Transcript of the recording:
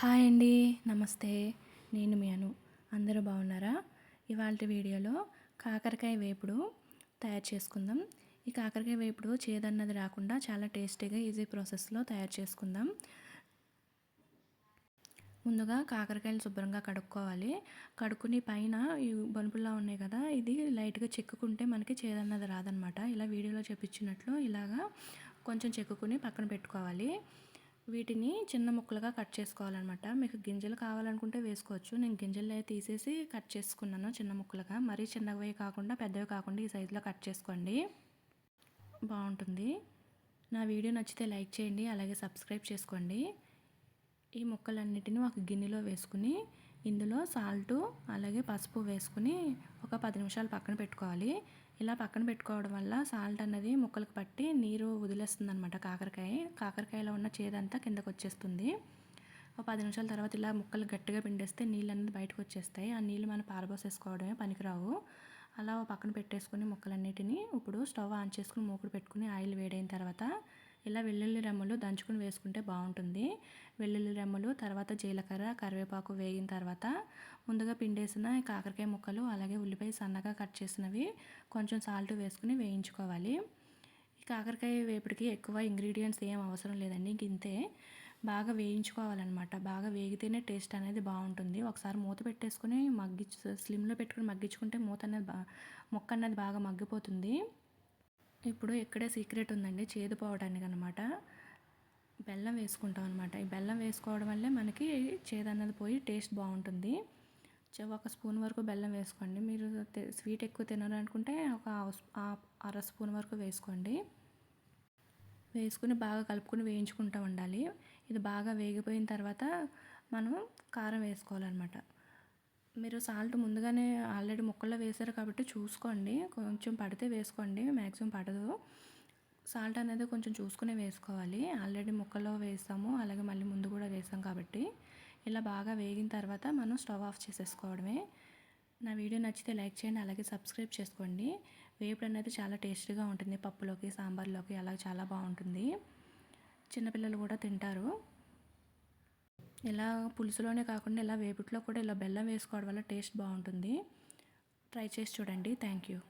Hi అండి నమస్తే. నేను మీ అను. అందరూ బాగున్నారా? ఇవాళ వీడియోలో కాకరకాయ వేపుడు తయారు చేసుకుందాం. ఈ కాకరకాయ వేపుడు చేదన్నది రాకుండా చాలా టేస్టీగా ఈజీ ప్రాసెస్లో తయారు చేసుకుందాం. ముందుగా కాకరకాయలు శుభ్రంగా కడుక్కోవాలి. కడుక్కుని పైన ఈ బనుపుల్లా ఉన్నాయి కదా ఇది లైట్గా చెక్కుకుంటే మనకి చేదన్నది రాదనమాట ఇలా వీడియోలో చూపించినట్లు ఇలాగా కొంచెం చెక్కుకుని పక్కన పెట్టుకోవాలి. వీటిని చిన్న ముక్కలుగా కట్ చేసుకోవాలన్నమాట. మీకు గింజలు కావాలనుకుంటే వేసుకోవచ్చు. నేను గింజలు తీసేసి కట్ చేసుకున్నాను చిన్న ముక్కలుగా. మరీ చిన్నవి కాకుండా పెద్దవి కాకుండా ఈ సైజులో కట్ చేసుకోండి. బాగుంటుంది. నా వీడియో నచ్చితే లైక్ చేయండి అలాగే సబ్స్క్రైబ్ చేసుకోండి. ఈ ముక్కలన్నిటిని ఒక గిన్నెలో వేసుకుని ఇందులో సాల్టు అలాగే పసుపు వేసుకుని ఒక పది నిమిషాలు పక్కన పెట్టుకోవాలి. ఇలా పక్కన పెట్టుకోవడం వల్ల సాల్ట్ అన్నది ముక్కలకు పట్టి నీరు వదిలేస్తుంది అనమాట కాకరకాయ. కాకరకాయలో ఉన్న చేదంతా కిందకు వచ్చేస్తుంది ఒక పది నిమిషాల తర్వాత ఇలా ముక్కలు గట్టిగా పిండేస్తే నీళ్ళు అనేది బయటకు వచ్చేస్తాయి ఆ నీళ్ళు మనం పారబోసేసుకోవడమే పనికిరావు. అలా పక్కన పెట్టేసుకుని ముక్కలన్నిటిని ఇప్పుడు స్టవ్ ఆన్ చేసుకుని మూకుడు పెట్టుకుని ఆయిల్ వేడైన తర్వాత ఇలా వెల్లుల్లి రెమ్మలు దంచుకుని వేసుకుంటే బాగుంటుంది. వెల్లుల్లి రెమ్మలు తర్వాత జీలకర్ర కరివేపాకు వేగిన తర్వాత ముందుగా పిండేసిన కాకరకాయ ముక్కలు అలాగే ఉల్లిపాయ సన్నగా కట్ చేసినవి కొంచెం సాల్ట్ వేసుకుని వేయించుకోవాలి. ఈ కాకరకాయ వేపుడికి ఎక్కువ ఇంగ్రీడియంట్స్ ఏం అవసరం లేదండి ఇంతే. బాగా వేయించుకోవాలన్నమాట. బాగా వేగితేనే టేస్ట్ అనేది బాగుంటుంది. ఒకసారి మూత పెట్టేసుకుని మగ్గి స్లిమ్లో పెట్టుకుని మగ్గించుకుంటే మూత అనేది బా మొక్క అనేది బాగా మగ్గిపోతుంది. ఇప్పుడు ఇక్కడే సీక్రెట్ ఉందండి చేదు పోవడానికి అనమాట బెల్లం వేసుకుంటాం అనమాట ఈ బెల్లం వేసుకోవడం వల్లే మనకి చేదు అన్నది పోయి టేస్ట్ బాగుంటుంది. ఒక స్పూన్ వరకు బెల్లం వేసుకోండి. మీరు స్వీట్ ఎక్కువ తినాలనుకుంటే ఒక అర స్పూన్ వరకు వేసుకోండి. వేసుకుని బాగా కలుపుకొని వేయించుకుంటూ ఉండాలి. ఇది బాగా వేగిపోయిన తర్వాత మనం కారం వేసుకోవాలన్నమాట. మీరు సాల్ట్ ముందుగానే ఆల్రెడీ ముక్కల్లో వేశారు కాబట్టి చూసుకోండి. కొంచెం పడితే వేసుకోండి. మ్యాక్సిమం పడదు. సాల్ట్ అనేది కొంచెం చూసుకునే వేసుకోవాలి. ఆల్రెడీ ముక్కల్లో వేసాము అలాగే మళ్ళీ ముందు కూడా వేసాం కాబట్టి. ఇలా బాగా వేగిన తర్వాత మనం స్టవ్ ఆఫ్ చేసేసుకోవడమే. నా వీడియో నచ్చితే లైక్ చేయండి. అలాగే సబ్స్క్రైబ్ చేసుకోండి. వేపుడు అనేది చాలా టేస్టీగా ఉంటుంది. పప్పులోకి సాంబార్లోకి అలా చాలా బాగుంటుంది. చిన్నపిల్లలు కూడా తింటారు. ఇలా పులుసులోనే కాకుండా ఇలా వేపుట్లో కూడా ఇలా బెల్లం వేసుకోవడం వల్ల టేస్ట్ బాగుంటుంది. ట్రై చేసి చూడండి. Thank you.